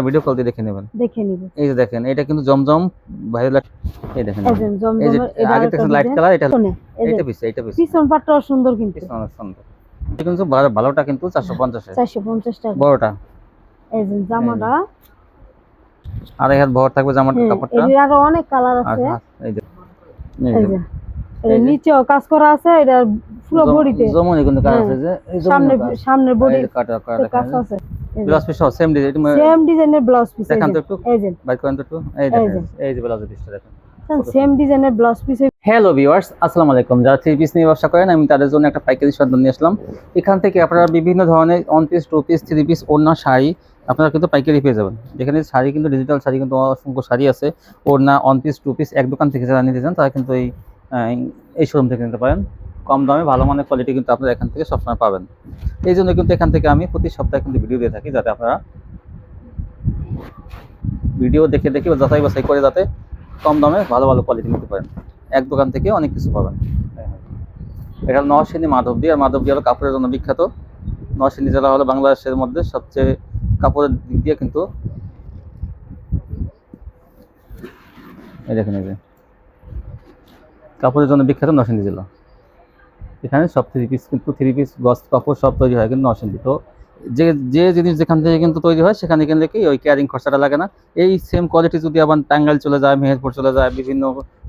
Video call দিয়ে দেখে নেবেন। দেখে নিব। এই যে দেখেন এটা কিন্তু জমজম ভাইরাল এই দেখেন এই যে এই এটা আগে লাইট কালার এটা এই এইটা পিস এইটা পিস পিছন পাটটাও সুন্দর কিন্তু। পিছনে সুন্দর। এটা কিন্তু ভালো- ভালোটা কিন্তু চারশো পঞ্চাশে চারশো পঞ্চাশ টাকা। বড়টা। এই যে জামাটা। আড়াই হাত ভর থাকবে জামার হ্যাঁ, কাপড়টা। এটার আরও অনেক কালার আর আছে। এই যে। এই এই যে। এটা এই যে। নিচেও কাজ করা আছে এটা পুরো জম- বডিতে। জমনি কিন্তু কাজ হ্যাঁ। আছে যে। এই সামনে সামনের বডি কাটা কাটা কাজ আছে। Blouse piece same design same ডিজাইনের ব্লাউজ পিস দেখান তো একটু। এই যে। বাইক করেন তো একটু। এই দেখেন যে। এই যে ব্লাউজ পিসটা দেখেন। সেম ডিজাইনের ব্লাউজ পিস হ্যালো ভিউয়ার্স আসসালামু আলাইকুম। যারা থ্রি পিস নিয়ে ব্যবসা করেন আমি তাদের জন্য একটা পাইকারি সন্ধান নিয়ে আসলাম। এখান থেকে আপনারা বিভিন্ন ধরনের one piece two piece three piece ওড়না শাড়ি আপনারা কিন্তু পাইকারি পেয়ে যাবেন। যেখানে শাড়ি কিন্তু ডিজিটাল শাড়ি কিন্তু অসংখ্য শাড়ি আছে। ওড়না ওয়ান পিস টু পিস এক দোকান থেকে যারা নিতে চান তারা কিন্তু এই এই শোরুম থেকে নিতে পারেন। কম দামে ভালো মানের কোয়ালিটি কিন্তু আপনারা এখান থেকে সবসময় পাবেন। এই জন্য কিন্তু এখান থেকে আমি প্রতি সপ্তাহে কিন্তু ভিডিও দিয়ে থাকি যাতে আপনারা ভিডিও দেখে দেখে যাচাই বাছাই করে যাতে কম দামে ভালো ভালো কোয়ালিটি নিতে পারেন। এক দোকান থেকে অনেক কিছু পাবেন। এটা নরসিংদী মাধবদী, আর মাধবদী হলো কাপড়ের জন্য বিখ্যাত। নরসিংদী জেলা হলো বাংলাদেশের মধ্যে সবচেয়ে কাপড়ের দিক দিয়ে কিন্তু এই যে। কাপড়ের জন্য বিখ্যাত নরসিংদী জেলা। এখানে সব থ্রি পিস কিন্তু থ্রি পিস গস কাপড় সব তৈরি হয় কিন্তু নরসিংদী। তো যে যে জিনিস যেখান থেকে কিন্তু তৈরি হয় সেখানে গেলে কি ওই ক্যারিং খরচাটা লাগে না। এই সেম কোয়ালিটি যদি আবার টাঙ্গাইল চলে যায় মেহেরপুর চলে যায় বিভিন্ন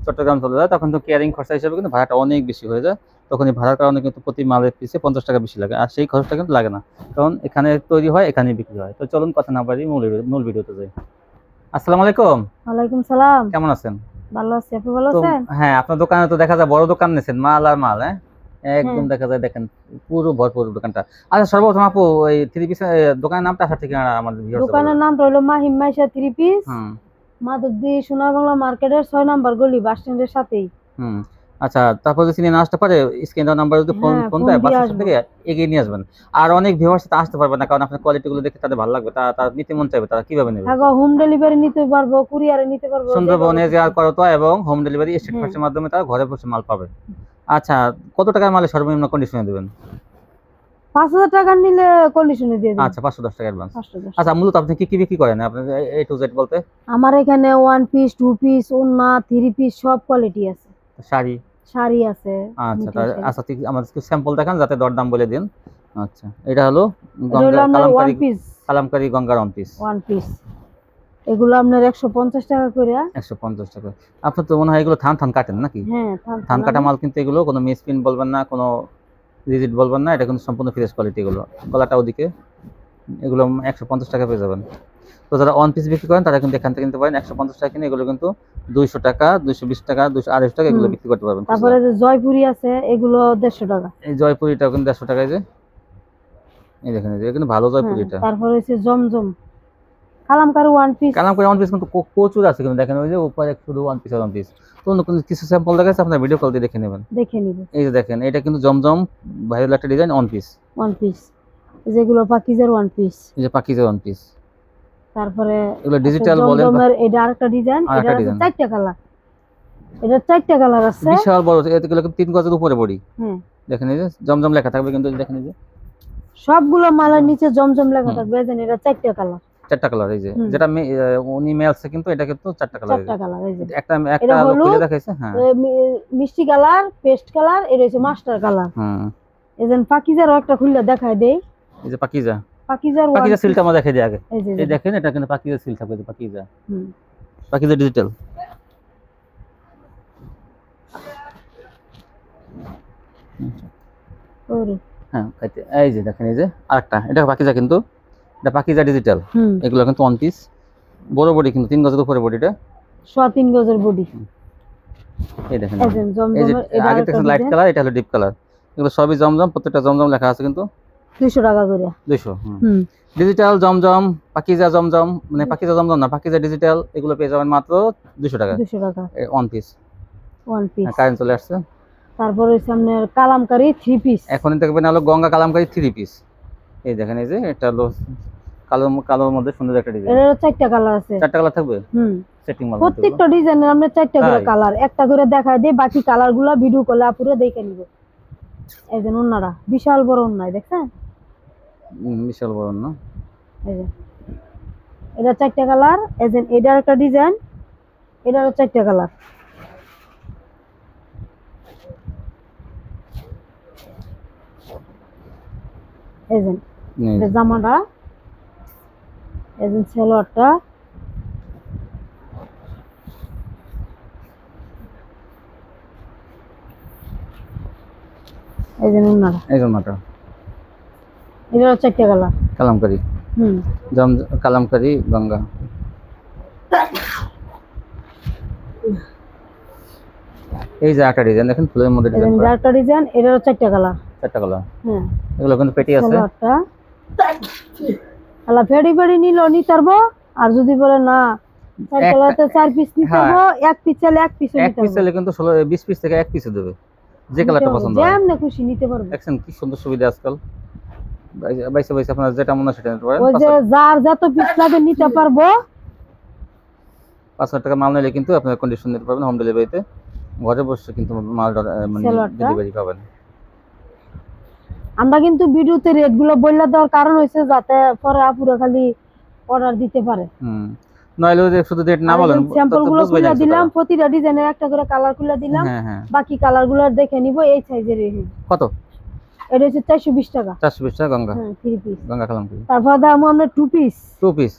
চট্টগ্রাম চলে যায় তখন তো ক্যারিং খরচা হিসেবে কিন্তু ভাড়াটা অনেক বেশি হয়ে যায়। তখন এই ভাড়ার কারণে কিন্তু প্রতি মালের পিছে পঞ্চাশ টাকা বেশি লাগে। আর সেই খরচটা কিন্তু লাগে না। কারণ এখানে তৈরি হয় এখানেই বিক্রি হয়। তো চলুন কথা না পারি মূল মূল ভিডিওতে যাই। আসসালামু আলাইকুম। ওয়ালাইকুম সালাম। কেমন আছেন? ভালো আছি। আপনি ভালো আছেন? হ্যাঁ আপনার দোকানে তো দেখা যায় বড় দোকান নিয়েছেন মাল আর মাল হ্যাঁ? একদম হ্যাঁ। দেখা যায় দেখেন পুরো ভরপুর দোকানটা। আচ্ছা সর্বপ্রথম আপু ওই থ্রি পিস দোকানের নামটা আসার ঠিকানা আমাদের দোকানের বলুন। নামটা হলো মাহিম মাইশা থ্রি পিস মাধবদী সোনার বাংলা মার্কেটের ছয় নাম্বার গলি বাস স্ট্যান্ডের সাথেই। হুম। আচ্ছা তারপর যদি না আসতে পারে স্ক্রিন দেওয়া নাম্বার যদি ফোন হ্যাঁ, ফোন ফোন দেয় বাস থেকে এগিয়ে নিয়ে আসবেন। আর অনেক ভিউয়ার্স তো আসতে পারবে না কারণ আপনার কোয়ালিটিগুলো দেখে তাদের ভালো লাগবে তারা তারা নিতে মন চাইবে তারা কীভাবে নেবে? থাকো হোম ডেলিভারি নিতে পারব কুরিয়ারে নিতে পারব সুন্দরবনে যে আর করতো এবং হোম ডেলিভারি স্টেট হ্যাঁ। ফার্স্টের মাধ্যমে তারা ঘরে বসে মাল পাবে। আচ্ছা কত টাকার মালে সর্বনিম্ন কন্ডিশনে দেবেন? পাঁচ হাজার টাকা নিলে কন্ডিশনে দিয়ে দিন আচ্ছা পাঁচশো দশ টাকা অ্যাডভান্স আচ্ছা মূলত আপনি কি কি বিক্রি করেন? আপনি এ টু জেড বলতে? আমার এখানে ওয়ান পিস টু পিস ওন্না থ্রি পিস সব কোয়ালিটি আছে। শাড়ি? শাড়ি আছে আচ্ছা। আচ্ছা ঠিক আমাদের স্যাম্পল দেখান যাতে দরদাম বলে দিন। আচ্ছা এটা হলো কালামকারি কালামকারি গঙ্গার অন পিস ওয়ান পিস এগুলো আপনার একশো পঞ্চাশ টাকা করে। একশো পঞ্চাশ টাকা। আপনার তো মনে হয় এগুলো থান থান কাটেন নাকি? হ্যাঁ থান কাটা মাল কিন্তু এগুলো কোনো মিস প্রিন্ট বলবেন না কোনো রিজিট বলবেন না এটা কিন্তু সম্পূর্ণ ফ্রেশ কোয়ালিটি এগুলো। গলাটা ওদিকে এগুলো একশো পঞ্চাশ টাকা পেয়ে যাবেন। তো যারা ওয়ান পিস বিক্রি করেন তারা কিন্তু এখান থেকে নিতে পারেন। একশো পঞ্চাশ টাকা কিনে এগুলো কিন্তু দুইশো টাকা দুইশো বিশ টাকা দুইশো আড়াইশো টাকা এগুলো বিক্রি করতে পারবেন। তারপরে যে জয়পুরি আছে এগুলো দেড়শো টাকা। এই জয়পুরিটাও কিন্তু দেড়শো টাকায় যে। এই দেখেন এই যে কিন্তু ভালো হ্যাঁ, জয়পুরিটা তারপরে হচ্ছে Zamzam. Kalamkari one piece one piece কিন্তু প্রচুর আছে কিন্তু দেখেন ওই যে উপরে শুধু ওয়ান পিস ওয়ান পিস তো অন্য কোনো কিছু স্যাম্পল দেখাচ্ছে আপনার ভিডিও কল দিয়ে দেখে নেবেন। দেখে নিব। এই যে দেখেন এটা কিন্তু জমজম ভাইরাল একটা design one piece one piece যেগুলো পাকিজের ওয়ান পিস এই যে ওয়ান পিস তারপরে এগুলো ডিজিটাল এটা আরেকটা ডিজাইন এটা আছে চারটা কালার এটা চারটা কালার আছে। বিশাল বড় এগুলো কিন্তু তিন গজের উপরে বড়ি। হ্যাঁ দেখেন এই যে জমজম লেখা থাকবে কিন্তু দেখেন এই যে। সবগুলো মালের নিচে জমজম লেখা। থাকবে এই যে এটা চারটা কালার চারটা কালার এই যে যেটা উনি মেলছে কিন্তু এটা কিন্তু চারটা কালার চারটা কালার এই যে। একটা একটা হলুদ, খুলে দেখাইছে হ্যাঁ। মিষ্টি কালার পেস্ট কালার এটা হচ্ছে মাস্টার কালার হুম। এজেন পাকিজারও একটা খুললে দেখায় দেই। এই যে পাকিজা। পাকিজার পাকিজা সিলটা আমরা দেখে দিই আগে। এই যে দেখেন এটা কিন্তু পাকিজা সিল থাকবে পাকিজা। হুম। পাকিজা ডিজিটাল হ্যাঁ এই- এই যে দেখেন এই যে আরেকটা। এটা পাকিজা কিন্তু এটা পাকিজা ডিজিটাল এগুলো কিন্তু ওয়ান পিস বড় বডি কিন্তু তিন গজের উপরে বডিটা সোয়া তিন গজের বডি এই দেখেন এই যে আগে দেখছেন লাইট কালার এটা হলো ডিপ কালার এগুলো সবই জমজম প্রত্যেকটা জমজম লেখা আছে কিন্তু। দুইশো টাকা করে। হুম। ডিজিটাল জমজম পাকিজা জমজম মানে পাকিজা জমজম না পাকিজা ডিজিটাল এগুলো পেয়ে যাবেন মাত্র দুশো টাকা। দুশো টাকা। One piece one piece current চলে আসছে। তারপরে আপনার কালামকারি থ্রি পিস এখন দেখবেন হলো গঙ্গা কালামকারি থ্রি পিস এই দেখেন এই যে এটা হলো কালো কালোর মধ্যে সুন্দর একটা ডিজাইন এটারও চারটা কালার আছে। চারটা কালার থাকবে? হুম। সেটিং মাল প্রত্যেকটা ডিজাইনের আমরা চারটা করে কালার একটা করে দেখায় দিই বাকি কালারগুলা ভিডিও করলে আপুরে দেখে নিব। এই যে বিশাল বড় ওনায় দেখছেন? বিশাল বড় না এই যে। এটা চারটা কালার এজেন এটার একটা ডিজাইন এটারও চারটা কালার এই যে, জামাটা এজেন সালোয়ারটা এই যে উন্নাটা এই জন্যটা এটারও চারটা কালার। কালামকারি। হুম। জম কালামকারি গঙ্গা। এই যে একটা ডিজাইন দেখেন ফুলের মধ্যে এজেন ডিজাইন করা। একটা ডিজাইন এটারও চারটা কালার। চারটা কালার। হ্যাঁ। এগুলো কিন্তু পেটি আছে। আলা ফেডি ফেডি নিল নিতে পারব আর যদি বলে না চার পিস নিতে হ্যাঁ। পারব এক পিস চাইলে এক পিস এক নিতে পিস চাইলে কিন্তু পিস থেকে এক পিসে দেবে। যে কালারটা পছন্দ হয়। যেমন খুশি নিতে পারব। দেখছেন কি সুন্দর সুবিধা আজকাল। বাইসে বাইসে আপনার যেটা মনে হয় সেটা নিতে পারেন। ওই যে যার যত পিস লাগে নিতে পারব। পাঁচ হাজার টাকা মাল নিলে কিন্তু আপনার কন্ডিশন নিতে পারবেন হোম ডেলিভারিতে ঘরে বসে কিন্তু মাল মানে ডেলিভারি পাবেন। আমরা কিন্তু ভিডিওতে রেটগুলো বললে দেওয়ার কারণ হয়েছে যাতে পরে আপুরা খালি অর্ডার দিতে পারে। নইলে শুধু রেট না বলেন স্যাম্পল তো গুলো বুঝবে খুলে দিলাম প্রতিটা ডিজাইনের একটা করে কালার খুলে দিলাম হ্যাঁ হ্যাঁ। বাকি কালার দেখে নিব এই সাইজের কত? এটা হচ্ছে চারশো বিশ টাকা। চারশো বিশ টাকা গঙ্গা। হ্যাঁ থ্রি পিস গঙ্গা কালামকারি তারপর দাম আমরা টু পিস টু পিস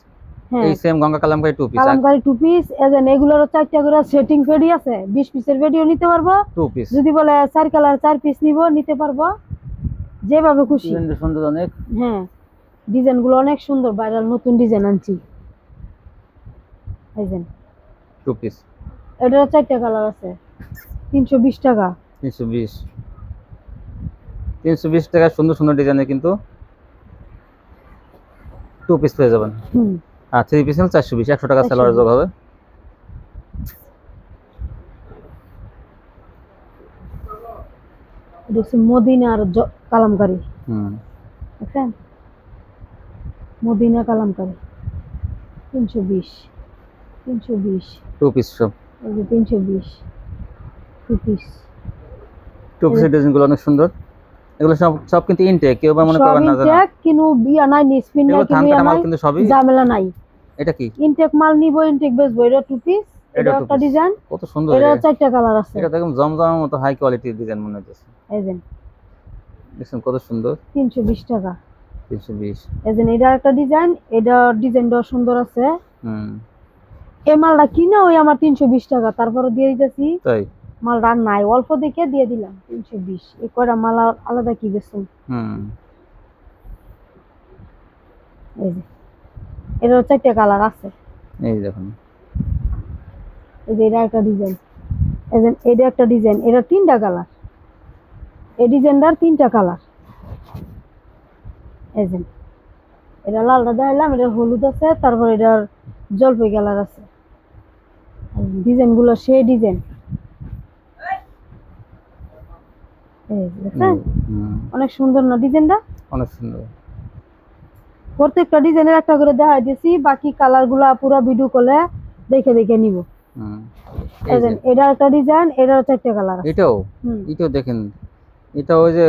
এই same Ganga Kalamkari two piece Kalamkari two piece এজেন এগুলোর চারটা করে সেটিং ফেডি আছে বিশ পিসের ফেডিও নিতে পারব। পিস যদি বলে চার কালার চার পিস নিব নিতে পারব। যেভাবে খুশি। সুন্দর অনেক। হ্যাঁ ডিজাইনগুলো অনেক সুন্দর ভাইরাল নতুন ডিজাইন আনছি। যে। টু পিস এটার চারটা কালার আছে। তিনশো বিশ টাকা। তিনশো বিশ। তিনশো বিশ টাকা সুন্দর সুন্দর ডিজাইনের কিন্তু টু পিস পেয়ে যাবেন। হুম। আর থ্রি পিস হলে চারশো বিশ একশো টাকা 420 স্যালারি যোগ হবে। এটা হচ্ছে মদিনার কালামকারি। দেখছেন? মদিনা কালামকারি। তিনশো বিশ। তিনশো বিশ। টু পিস সব তিনশো বিশ। টু পিস টু পিসের ডিজাইনগুলো অনেক সুন্দর। এগুলো সব সব কিন্তু ইনটেক কেউ বা মনে করবেন না ইনটেক বিয়া নাই নিসপিন এটা কি? ইনটেক মাল নিব ইনটেক বেচবো এটা টু পিস এটা একটা ডিজাইন কত সুন্দর এটা। চারটা কালার আছে। এটা তো জমজমের মতো হাই কোয়ালিটির ডিজাইন মনে হচ্ছে এই যে। দেখছেন কত সুন্দর? তিনশো বিশ টাকা। তিনশো বিশ। এই যে এটা একটা ডিজাইন এটা ডিজাইনটা সুন্দর আছে। হুম। এই মালটা কিনে ওই আমার তিনশো বিশ টাকা তারপরে দিয়ে দিতেছি। তাই? মালটা নাই অল্প দেখে দিয়ে দিলাম তিনশো বিশ। এই কয়টা মাল আলাদা কি বেসুন হুম। এই যে এটার চারটে কালার আছে। এই দেখুন। এই যে এটা একটা ডিজাইন। এই যে এটা একটা ডিজাইন। এটা তিনটা কালার। এই ডিজাইনটার তিনটা কালার। এই যে এটা লালটা দেখাইলাম এটা হলুদ আছে তারপর এটার জলপাই কালার আছে। ডিজাইনগুলো সেই ডিজাইন। অনেক সুন্দর না ডিজাইনটা? অনেক সুন্দর। প্রত্যেকটা ডিজাইনের একটা করে দেখাই দিয়েছি বাকি কালারগুলা পুরো ভিডিও কলে দেখে দেখে নিব। এটা একটা ডিজাইন এটার চারটে কালার। এটাও? এটাও দেখেন এটা ওই যে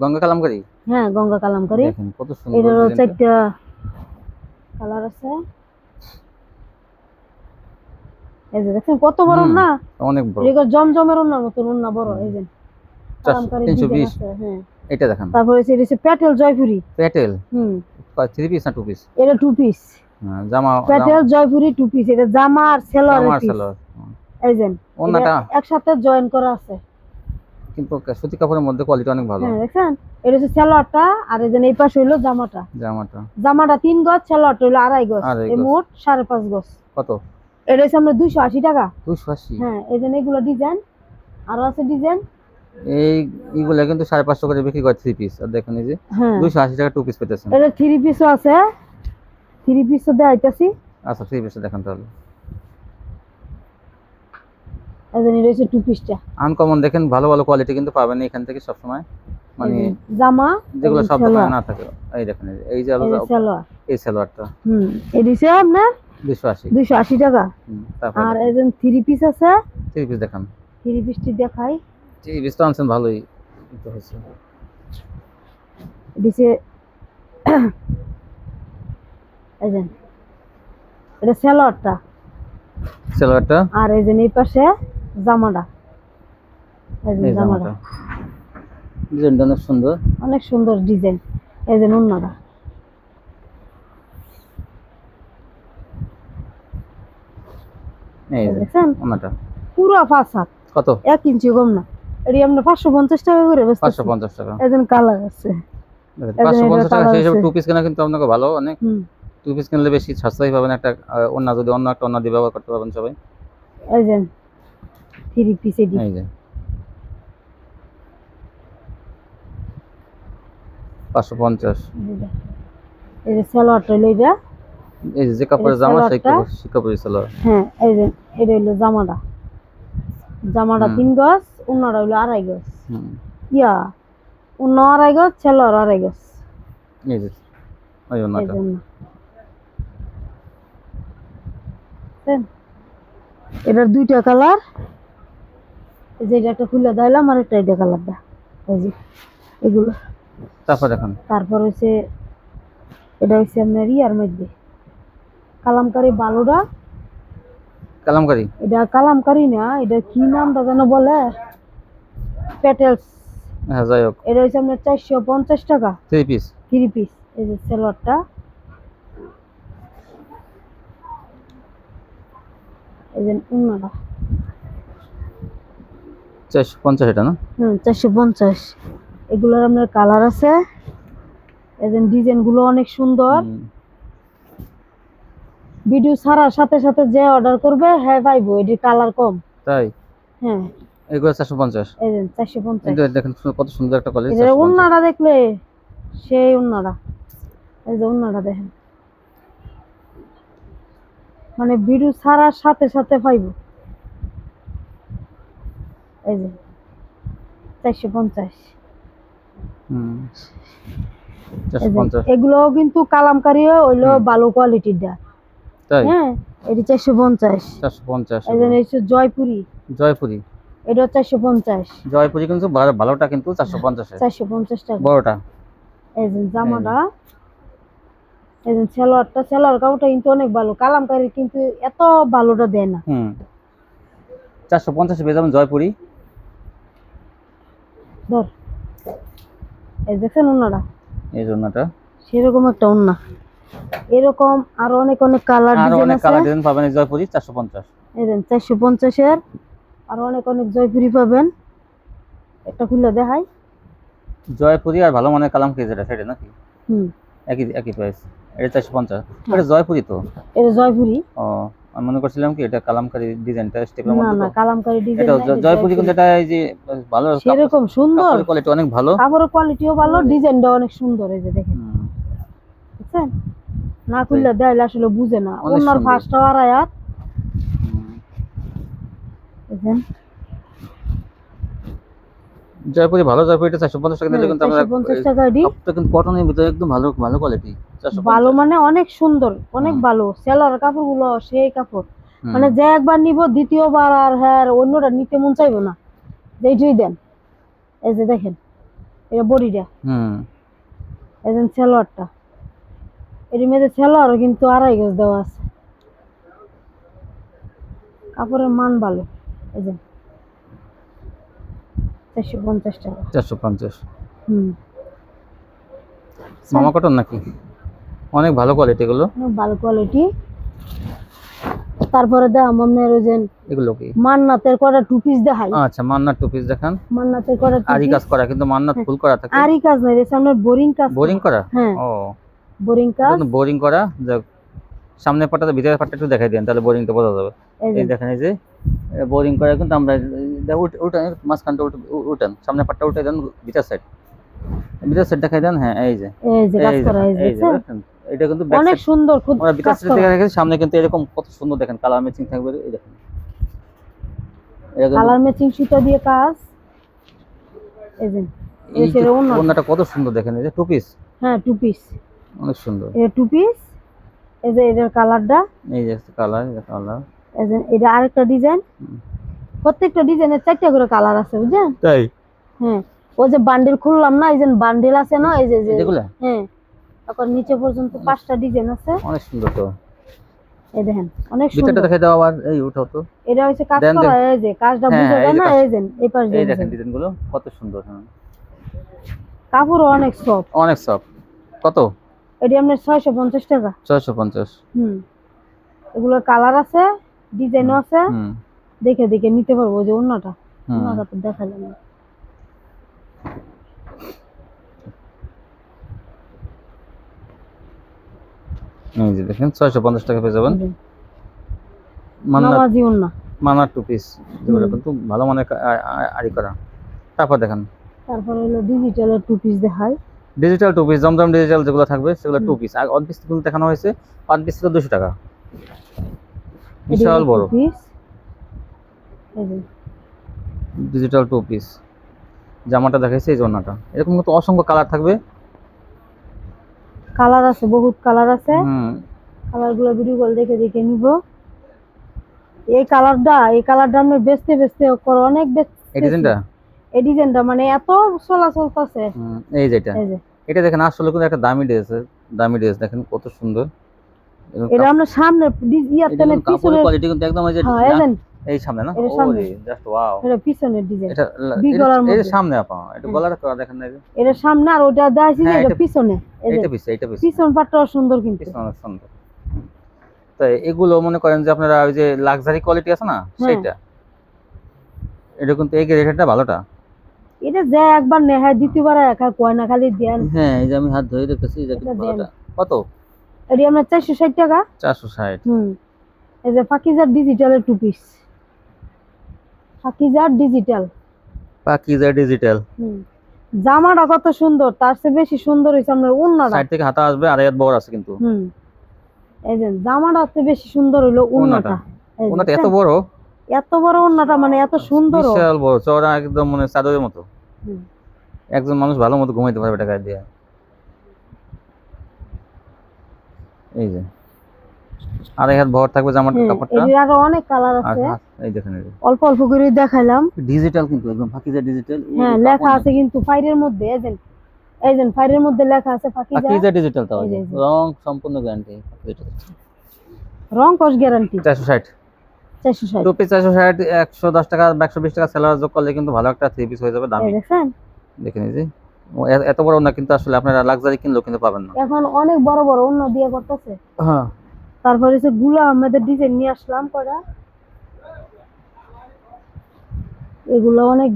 গঙ্গা কালামকারি? হ্যাঁ গঙ্গা কালামকারি। দেখেন কত সুন্দর এটারও ডিজাইনটা। চারটা কালার আছে। এই যে দেখছেন কত বড় না? অনেক বড়। এগুলো জমজমের ওনার মতন ওনা বড় এই যে কালামকারি তিনশো ডিজাইন বিশ আছে হ্যাঁ। এটা দেখেন। তারপরে হচ্ছে এটা হচ্ছে প্যাটেল জয়পুরি। প্যাটেল? হুম। থ্রি পিস না টু পিস এটা টু পিস জামা প্যাটেল জয়পুরি টু পিস এটা জামা আর জামার পিস এই যে ওনাটা একসাথে জয়েন করা আছে। কিন্তু সুতি কাপড়ের মধ্যে কোয়ালিটি অনেক ভালো। হ্যাঁ দেখছেন? এটা হচ্ছে সেলোয়ারটা আর এই যে এই পাশে হইল জামাটা। জামাটা। জামাটা তিন গজ হইল আড়াই গজ। এই মোট সাড়ে পাঁচ গজ। কত? এটা হচ্ছে আমরা দুইশো আশি টাকা। দুইশো আশি? হ্যাঁ এই যে এগুলো ডিজাইন আরও আছে ডিজাইন এই এইগুলা কিন্তু সাড়ে পাঁচশো করে বিক্রি করে থ্রি পিস আর দেখেন এই যে হ্যাঁ। দুইশো আশি টাকা টু পিস পেতেছেন। এটা থ্রি পিসও আছে। থ্রি পিসও দেখাইতেছি আচ্ছা থ্রি পিসে দেখেন তাহলে। এই এটা হচ্ছে টু। পিসটা আনকমন দেখেন ভালো ভালো কোয়ালিটি কিন্তু পাবেন এখান থেকে সবসময়। মানে জামা যেগুলো সব দোকানে না থাকে এই দেখেন এই যে- এই এই সালোয়ার। এই সালোয়ারটা। হুম এটা হচ্ছে আপনার? দুইশো আশি। দুইশো আশি টাকা। আর এই যে থ্রি পিস আছে? থ্রি পিস দেখান। থ্রি পিসটি দেখাই। থ্রি পিস তো আনছেন ভালোই। কিন্তু হয়েছে। হচ্ছে এই যে এটা সেলোয়ারটা। সালোয়ারটা? আর এই যে এই পাশে জামাটা। এই যে জামাটা। ডিজাইনটা অনেক সুন্দর। অনেক সুন্দর ডিজাইন। এই যে এই দেখছেন? পুরো হাত কত? এক ইঞ্চি কম না। এটি আমরা পাঁচশো পঞ্চাশ টাকা করে টাকা। এজন কালার আছে। দেখেন, এই যে পাঁচশো এটা পঞ্চাশ টাকা সেই হিসাবে টু পিস কেনা কিন্তু আপনাকে ভালো অনেক। টু পিস কিনলে বেশি সাশ্রয়ী পাবেন একটা অন্য যদি অন্য একটা অন্য দিয়ে ব্যবহার করতে পারবেন সবাই। এই যে থ্রি পিস এই যে। পাঁচশো পঞ্চাশ। এই যে সালোয়ারটা এটা এই যে। যে কাপড়ের জামা সেই কাপড়ের সালোয়ার। হ্যাঁ এই যে এটা হইল জামাটা। জামাটা তিন গজ অন্যটা হইল আড়াই গজ। ইয়া অন্য আড়াই গজ ছেলোয়ার আড়াই গজ। এই যে ওই এই বুঝছেন? এটার দুইটা কালার। এই যে এটা একটা খুলে দিলাম আর একটা এটা কালারটা এই যে এগুলো। তারপর দেখেন। তারপর হচ্ছে এটা হচ্ছে আপনার ইয়ার মধ্যে। কালামকারি বালুটা কালামকারি? এটা কালামকারি না এটা কি নামটা যেন বলে? পেটেলস। হ্যাঁ যাই হোক। এটা হচ্ছে আপনার চারশো পঞ্চাশ টাকা। থ্রি পিস থ্রি পিস এই যে সেলোয়ারটা। এই যে উন্নাটা চারশো পঞ্চাশ এটা না? হুম চারশো পঞ্চাশ। এগুলোর আপনার কালার আছে। এই যে ডিজাইনগুলো অনেক সুন্দর। ভিডিও ছাড়ার সাথে সাথে যে অর্ডার করবে হ্যাঁ পাইবো এটির কালার কম। তাই? হ্যাঁ। এগুলো চারশো পঞ্চাশ। এই যে চারশো পঞ্চাশ। দেখেন কত সুন্দর একটা কলেজ উন্নাটা দেখলে সেই উন্নাটা এই যে উন্নাটা দেখেন। মানে ভিডিও ছাড়ার সাথে সাথে পাইবো। এই যে চারশো পঞ্চাশ। কিন্তু কালামকারিও হইল ভালো কোয়ালিটির দা হ্যাঁ এটি চারশো পঞ্চাশ। চারশো পঞ্চাশ এই যে হচ্ছে জয়পুরি। জয়পুরি। এটা চারশো পঞ্চাশ। জয়পুরি কিন্তু ভালো- ভালোটা কিন্তু চারশো পঞ্চাশে চারশো পঞ্চাশ টাকা বড়টা। এই যে জামাটা। এই যে সেলোয়ারটা সেলোয়ার কাপড়টা কিন্তু অনেক ভালো কালামকারি কিন্তু এত ভালোটা দেয় না। হুম। চারশো পঞ্চাশে পেয়ে যাবেন জয়পুরি। ধর। এই দেখছেন এই জন্যটা সেরকম একটা এরকম আরও অনেক অনেক কালার ডিজাইন আছে। কালার ডিজাইন পাবেন জয়পুরি চারশো পঞ্চাশ। এই দেন চারশো পঞ্চাশের আরও অনেক অনেক জয়পুরি পাবেন। একটা খুলে দেখাই। জয়পুরি আর ভালো মানের কালাম কেজি সেটা নাকি? হুম। একই একই প্রাইস এটা চারশো পঞ্চাশ। এটা জয়পুরি তো? এটা জয়পুরি। ও আমি মনে করছিলাম কি এটা কালামকারি ডিজাইনটা স্টেপের মধ্যে না তো। কালামকারি এটা ডিজাইন জ- জয়পুরি কিন্তু এটা এই যে ভালো সেরকম সুন্দর। কোয়ালিটি অনেক ভালো। কাপড়ের কোয়ালিটিও ভালো ডিজাইনটা অনেক সুন্দর এই যে দেখেন। বুঝছেন না খুললে দেখাইলে আসলে বুঝে না। সুন্দর। ফার্স্টটা আড়াই হাত দেখেন জয়পুরি ভালো জয়পুরিটা চারশো পঞ্চাশ টাকা নিলে কিন্তু আমরা পঞ্চাশ টাকা এটি কাপড়টা কিন্তু কটনের ভিতরে একদম ভালো ভালো কোয়ালিটি ভালো মানে অনেক সুন্দর অনেক। ভালো। সেলার কাপড়গুলো সেই কাপড়। মানে যে একবার নিব দ্বিতীয়বার আর হ্যাঁ অন্যটা নিতে মন চাইব না। যেইটাই দেন এই যে দেখেন এটা বডিটা। হুম। এই যে সেলোয়ারটা এটির মধ্যে সেলোয়ারও কিন্তু আড়াই গজ দেওয়া আছে। কাপড়ের মান ভালো। এই যে চারশো পঞ্চাশ টাকা। চারশো পঞ্চাশ। হুম। মামা কটন নাকি? অনেক ভালো কোয়ালিটি এগুলো। ভালো কোয়ালিটি তারপরে দেখ আপনার ওই এগুলো কি? মান্নাতের কটা টু পিস দেখাই। আচ্ছা মান্নার টু পিস দেখান। মান্নাতের কটা আরি কাজ করা কিন্তু মান্নাত ফুল করা থাকে। কাজ নাই রে সামনে বোরিং কাজ বোরিং করা? হ্যাঁ। ও। বোরিং কাজ। বোরিং করা। যাক সামনের পাটাতে ভিতরের পাটটা একটু দেখাই দেন তাহলে বোরিংটা বোঝা যাবে। এই দেখেন এই যে বোরিং করা কিন্তু আমরা দেখ মাঝখানটা উঠ- উ- উঠান। সামনের পাটটা উঠে দেন ভিতর সাইড ভিতর সাইড দেখাই দেন হ্যাঁ এই যে। এই এই এই এই? এটা কিন্তু অনেক সুন্দর খুব ভিতর সাইড থেকে রেখেছি সামনে কিন্তু এরকম কত সুন্দর দেখেন কালার ম্যাচিং থাকবে এই দেখেন। কালার ম্যাচিং সুতা দিয়ে কাজ। এই যে এই এই যে ওড়না। ওড়নাটা কত সুন্দর দেখেন এই যে টু পিস হ্যাঁ টু পিস অনেক সুন্দর। এটা টু পিস এই যে এটার কালারটা এই যে কালার কালার এই যে এটা আরেকটা ডিজাইন। প্রত্যেকটা ডিজাইনের চারটা করে কালার আছে বুঝছেন? তাই? হ্যাঁ। ওই যে বান্ডিল খুললাম না এই যে বান্ডিল আছে না এই যে যে যেগুলা? হ্যাঁ। তারপর নিচে পর্যন্ত পাঁচটা ডিজাইন আছে। অনেক সুন্দর তো। এই দেখেন অনেক ভিতরটা সুন্দর। দেখে দাও আবার এই উঠাও তো। এটা হচ্ছে কাজ করা এই যে কাজটা হ্যাঁ, বুঝে যায় না এই যে এই পাশ দিয়ে এই দেখেন ডিজাইনগুলো কত সুন্দর হ্যাঁ। কাপড় অনেক সফট অনেক সফট কত? এটি আপনার ছয়শো পঞ্চাশ টাকা। ছয়শো পঞ্চাশ। হুম। এগুলোর কালার আছে ডিজাইনও আছে। হুম। দেখে দেখে নিতে পারব যে অন্যটা অন্যটা তো দেখালাম না। এই যে দেখেন ছয়শো পঞ্চাশ টাকা পেয়ে যাবেন। মান্না ওন্না মানার টু পিস যেগুলো কিন্তু ভালো আ- আড়ি করা। তারপর দেখেন। তারপর হলো ডিজিটাল টু পিস দেখাই। Digital two piece Zamzam digital যেগুলো থাকবে সেগুলো টু পিস আর অন পিস কিন্তু দেখানো হয়েছে অন পিস ছিল দুশো টাকা। বিশাল বড়। পিস ডিজিটাল টু পিস জামাটা দেখাইছে এই জন্যটা এরকম কিন্তু অসংখ্য কালার থাকবে। কালার আছে বহুত কালার আছে। হুম। কালারগুলো ভিডিও কল দেখে দেখে নিব। এই কালারটা এই কালারটা আমরা বেচতে বেচতে করে অনেক বেচতে এই ডিজাইনটা? এই ডিজাইনটা মানে এত চলাচল করছে হুম, এই যেটা। যে। এটা দেখেন আসলে কিন্তু একটা দামি ড্রেস দামি ড্রেস। দেখেন কত সুন্দর। এটা আমরা সামনে এটা তেলে কিন্তু কোয়ালিটি কিন্তু একদম এই যে হ্যাঁ এই সামনে না? এটা সামনে। জাস্ট ওয়াও এটা পিছনের ডিজাইন এটা এটা- গলার এটা মধ্যে। সামনে আপা এটা। গলাটা করা দেখেন না এটা সামনে আর ওটা যে হ্যাঁ, এটা এটা- পিছনে। এই যে এইটা পিছে এইটা পিছে। পিছন পাটটাও সুন্দর কিন্তু। পিছনে সুন্দর। তো এগুলো মনে করেন যে আপনারা ওই যে লাক্সারি কোয়ালিটি আছে না। সেইটা। এটা কিন্তু এই রেটটা ভালোটা। এটা যে একবার নেহায় দ্বিতীয়বার একা কয় না খালি দেন। হ্যাঁ এই যে আমি হাত ধরে রেখেছি এটা কিন্তু এটা ভালোটা। কত? এটি আমরা চারশো ষাট টাকা। চারশো ষাট। হুম। এই যে ফাকিজার ডিজিটালের টু পিস ফাকিজার ডিজিটাল পাকিজা ডিজিটাল হুম। জামাটা কত সুন্দর তার চেয়ে বেশি সুন্দর হয়েছে আপনার উন্নাটা সাইড থেকে হাতা আসবে আর এর বড় আছে কিন্তু। হুম। এই যে জামাটা চেয়ে বেশি সুন্দর হইল উন্নাটা এই এত বড়? এত বড় উন্নাটা মানে এত সুন্দর। বিশাল বড় চওড়া একদম মানে চাদরের মতো। হুম। একজন মানুষ ভালো মতো ঘুমাইতে পারবে এটা গায়ে দিয়ে। এই যে। আর এই হাত ভর থাকবে জামার কাপড়টা? এটির আরও অনেক কালার আছে। এই দেখেন এই অল্প অল্প করে দেখাইলাম। ডিজিটাল কিন্তু একদম ফাকিজা ডিজিটাল হ্যাঁ লেখা আছে কিন্তু ফাইরের মধ্যে এই যে এই যে ফাইরের মধ্যে লেখা আছে ফাকিজা ফাকিজা ডিজিটাল তাও এই যে, এই যে। রং সম্পূর্ণ গ্যারান্টি রং কস গ্যারান্টি চারশো ষাট। চারশো ষাট। টু পিস চারশো ষাট একশো দশ টাকা বা একশো বিশ টাকা সেলার যোগ করলে কিন্তু ভালো একটা থ্রি পিস হয়ে যাবে এই দামি দেখছেন দেখে নিয়েছি এত বড় না কিন্তু আসলে আপনারা লাক্সারি কিনলেও কিন্তু পাবেন না। এখন অনেক বড় বড় অন্য দিয়ে করতেছে। হ্যাঁ। তারপরে হচ্ছে গুলা আহমেদের ডিজাইন নিয়ে আসলাম কয়টা? এগুলো অনেক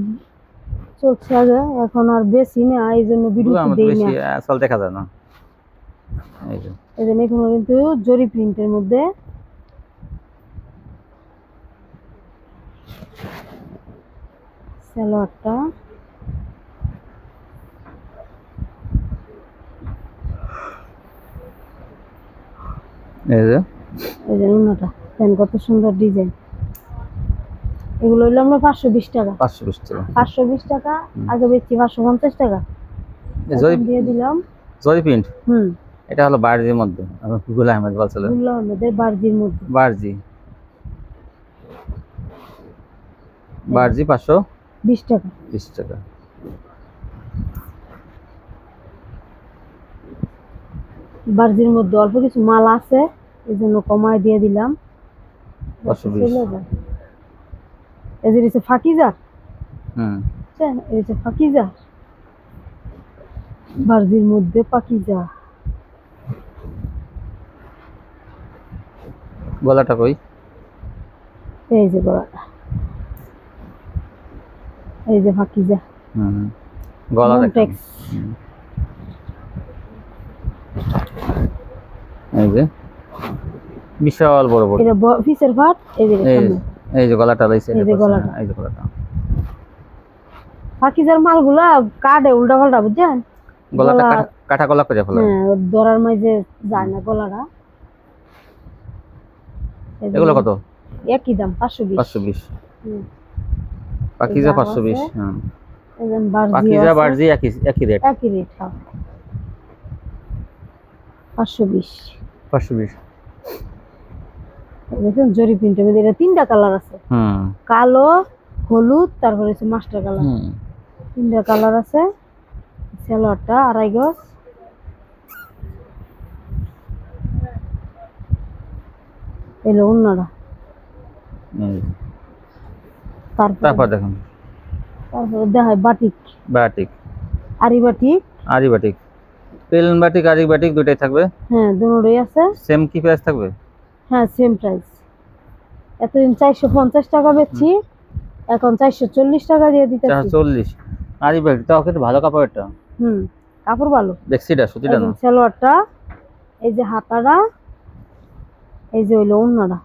চলছে আগে এখন আর বেশি না এই জন্য ভিডিও আমাদের দেই না। আসল দেখা যায় না। এই যে। এই জন্য এখানে কিন্তু জরি প্রিন্টের মধ্যে। সালোয়ারটা। এই যে। এই যে অন্যটা দেন কত সুন্দর ডিজাইন। এগুলো হইল আমরা পাঁচশো বিশ টাকা। পাঁচশো বিশ টাকা। পাঁচশো বিশ টাকা আগে বেচছি পাঁচশো পঞ্চাশ টাকা। এই জরি এখন দিয়ে দিলাম। জরি প্রিন্ট? হুম। এটা হলো বার্জির মধ্যে। আমি আহমেদ বলছিল গুল্লা আহমেদের বার্জির মধ্যে। বার্জি। বার্জি পাঁচশো বিশ টাকা। বিশ টাকা। বার্জির মধ্যে অল্প কিছু মাল আছে। এই জন্য কমায় দিয়ে দিলাম। এই যে হচ্ছে ফাকিজা। বুঝছেন? এই হচ্ছে ফাকিজা। বার্জির মধ্যে পাকিজা গলাটা কই? এই যে গলাটা এই যে ফাকিজা। হুম। গলা এই যে। বিশাল বড় বড়। এটা পিসের ভাত এই যে এই যে গলাটা লাইছে এই যে গলাটা। এই যে গলাটা। ফাকিজার মালগুলা কাটে উল্টা পাল্টা বুঝছেন? গলাটা কাটা- গলা করে ফেলা হ্যাঁ দরার মাঝে যায় না গলাটা। এগুলো কত? একই দাম পাঁচশো বিশ। পাঁচশো বিশ। হুম। পাকিজা দাম পাঁচশো বিশ আছে। হ্যাঁ। পাকিজা আছে। একই একই রেট। একই রেট হ্যাঁ। পাঁচশো বিশ। পাঁচশো বিশ। দেখুন জরি প্রিন্টের মধ্যে এটা তিনটা কালার আছে। কালো হলুদ তারপরে হচ্ছে মাস্টার কালার তিনটা কালার আছে। সালোয়ারটা আড়াই গজ। এলো যে। তারপর দেখুন তারপরে দেখায় batik batik aari batik aari batik plain batik aari batik দুইটাই থাকবে? হ্যাঁ দুটোই আছে। সেম কি প্রাইস থাকবে? হ্যাঁ সেম প্রাইস এতদিন চারশো পঞ্চাশ টাকা বেচছি এখন চারশো চল্লিশ টাকা দিয়ে দিতে চল্লিশ। আরি বাটিক তাও কিন্তু ভালো কাপড়টা হুম কাপড় ভালো। দেখছিটা সুতিটা না? সালোয়ারটা এই যে হাতাটা এই যে হইল অন্যরা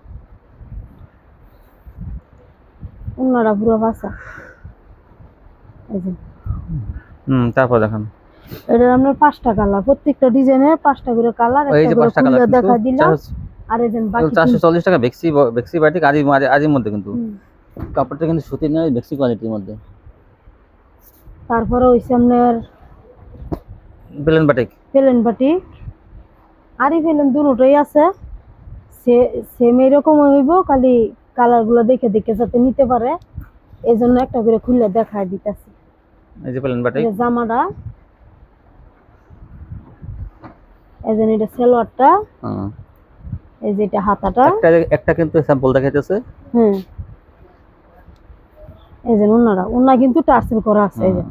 অন্যরা পুরো ভাষা এই যে। হুম তারপর দেখুন। এটা আপনার পাঁচটা কালার প্রত্যেকটা ডিজাইনের পাঁচটা করে কালার একটা করে দেখা দিলাম। আর এই যে বাকি চারশো চল্লিশ টাকা বেক্সি বেক্সি বাটিক আরি আরি- মধ্যে কিন্তু। কাপড়টা কিন্তু সুতির নয় বেক্সি কোয়ালিটির মধ্যে। তারপরে হইছে আপনার প্লেন বাটিক। ফেলেন বাটি আরই ফেলেন দুটোই আছে। সে সেম এরকম হইব খালি কালারগুলো দেখে দেখে যাতে নিতে পারে। এই জন্য একটা করে খুলে দেখায় দিতেছি। এই যে প্লেন বাটিক। জামাটা। এই যে এটা সালোয়ারটা। হুম। এই যে এটা হাতাটা। একটা একটা কিন্তু স্যাম্পল দেখাইতেছে। হ্যাঁ এই যে কিন্তু টার্সেল করা আছে এই যে।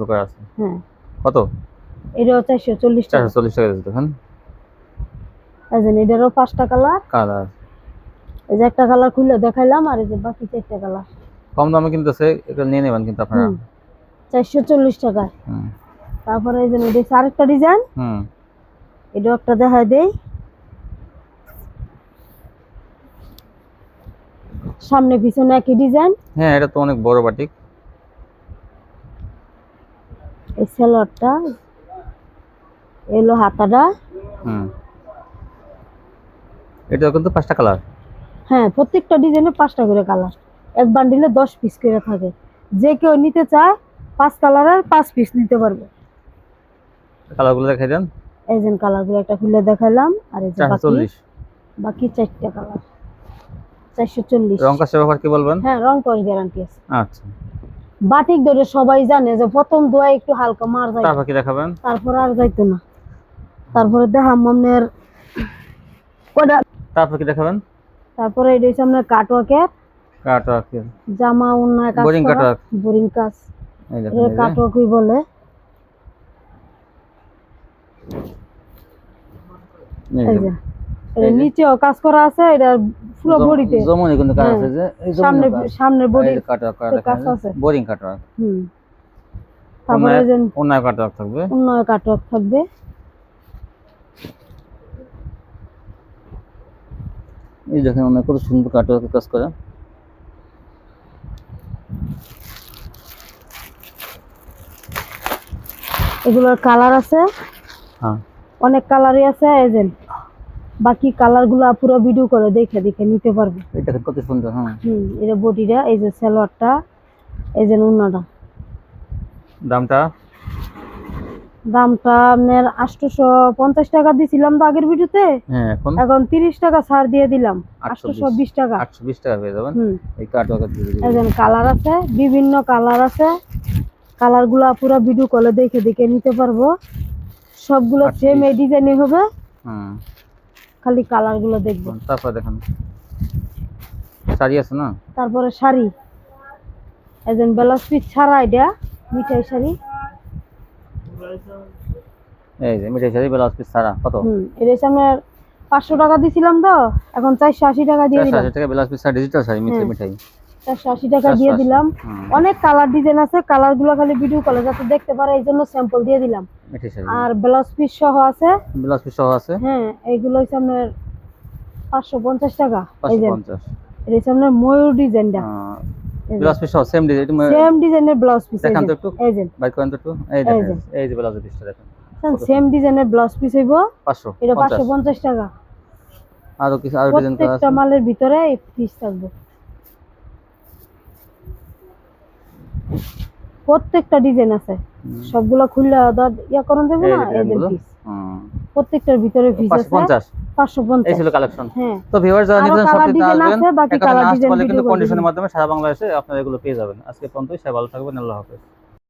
করে আছে। হ্যাঁ। কত? চল্লিশ টাকা। টাকা দিতে দেখুন এই যে এটারও পাঁচটা কালার। কালার। এই যে একটা কালার খুলে দেখাইলাম আর এই যে বাকি চারটা কালার। কম দামে কিনতেছে এটা নিয়ে নেবেন কিন্তু আপনারা। হুম। চারশো চল্লিশ টাকায় হুম। তারপরে এই যে এটা আরেকটা ডিজাইন। হুম। এটাও একটা দেখায় দেই। সামনে পিছনে একই ডিজাইন হ্যাঁ এটা তো অনেক বড় বাটিক এই সালোয়ারটা এলো হাতাটা। হুম। এটা কিন্তু পাঁচটা কালার হ্যাঁ প্রত্যেকটা ডিজাইনে পাঁচটা করে কালার এক বান্ডিলে দশ পিস করে থাকে। যে কেউ নিতে চায় পাঁচ কালারের পাঁচ পিস নিতে পারবে। কালারগুলো দেখাই দেন। এই যে কালারগুলো একটা খুলে দেখাইলাম আর এই যে বাকি বাকি চারটা কালার চারশো চল্লিশ। রং কাজের ব্যাপার কি বলবেন? হ্যাঁ রং গ্যারান্টি আছে। আচ্ছা। বাটিক ধরে সবাই জানে যে প্রথম দোয়া একটু হালকা মার যায়। তারপর কি দেখাবেন? তারপর আর যাইতো না। তারপরে দেখাম আপনার ওটা তারপর কি দেখাবেন? তারপরে এটা হচ্ছে আপনার কাটওয়ার্কের কাটওয়ার্ক জামা অন্য কাজ Boring cutwork। বোরিং কাজ। এই কাটওয়ার্কই বলে। এই এই যে। নিচেও কাজ করা আছে এটা পুরো বডিতে। জমনি কিন্তু কাজ হ্যাঁ। আছে যে সামনে সামনে বডি করা কাজ আছে। বোরিং কাটওয়ার্ক হুম। তারপরে অন্য- যে অন্য কাটওয়ার্ক থাকবে। অন্য কাটওয়ার্ক থাকবে। এই দেখেন অনেক কত সুন্দর কাটওয়ার্ক কাজ করা। এগুলোর কালার আছে। হ্যাঁ। অনেক কালারই আছে যে বাকি কালার কালারগুলো পুরো ভিডিও করে দেখে দেখে নিতে পারবে। এই কত সুন্দর হ্যাঁ। হুম এটা বডিটা এই যে সালোয়ারটা এই যে উন্নাটা দামটা? দামটা আপনার আটশোশো পঞ্চাশ টাকা দিছিলাম তো আগের ভিডিওতে। হ্যাঁ এখন? এখন তিরিশ টাকা ছাড় দিয়ে দিলাম আটশো আটশোশো বিশ টাকা। আটশো বিশ টাকা পেয়ে যাবেন। যে কালার আছে বিভিন্ন কালার আছে। কালারগুলো পুরো ভিডিও কলে দেখে দেখে নিতে পারব। সবগুলো। সেম এই ডিজাইনই হবে। হুম। খালি কালারগুলো দেখব। তারপর দেখেন। শাড়ি আছে না? তারপরে শাড়ি। একজন ব্লাউজ পিস ছাড়া এটা মিঠাই শাড়ি। এই যে মিঠাই শাড়ি ব্লাউজ পিস ছাড়া কত? হুম এর আপনার পাঁচশো টাকা দিছিলাম তো এখন চারশো আশি টাকা দিয়ে দিলাম। 480 টাকা ব্লাউজ পিস ছাড়া ডিজিটাল শাড়ি মিঠাই। মিঠাই। চারশো আশি টাকা দিয়ে দিলাম। অনেক কালার ডিজাইন আছে কালারগুলো খালি ভিডিও কলে যাতে দেখতে পারে এই জন্য স্যাম্পল দিয়ে দিলাম। আর ব্লাউজ পিস সহ আছে। ব্লাউজ পিস সহ আছে? হ্যাঁ এইগুলো হচ্ছে আপনার পাঁচশো পঞ্চাশ টাকা। এই পাঁচশো যে পঞ্চাশ। এটা হচ্ছে আপনার ময়ূর ডিজাইনটা blouse piece same design same ডিজাইনের ব্লাউজ পিস দেখান তো একটু। এই যে। বাইক করেন তো একটু। এই এই দেখেন এই যে ব্লাউজ পিসটা দেখেন। সেম ডিজাইনের ব্লাউজ পিস হইব। এটা টাকা। আরও কিছু আরও ডিজাইন করা প্রত্যেকটা মালের ভিতরে এই পিস থাকবে। প্রত্যেকটা ডিজাইন আছে। সবগুলা খুললে আদা- ইয়া করন দেব না এদের পিস প্রত্যেকটার ভিতরে পিস আছে। পঞ্চাশ? পাঁচশো এই পঞ্চাশ ছিল কালেকশন হ্যাঁ। তো ভিউয়ার যারা নিতে চান colour আসবেন। বাকি কালার ডিজাইন কিন্তু কন্ডিশনের মাধ্যমে সারা বাংলাদেশে আপনারা এগুলো পেয়ে যাবেন। আজকে পর্যন্তই সবাই ভালো থাকবেন আল্লাহ হাফেজ।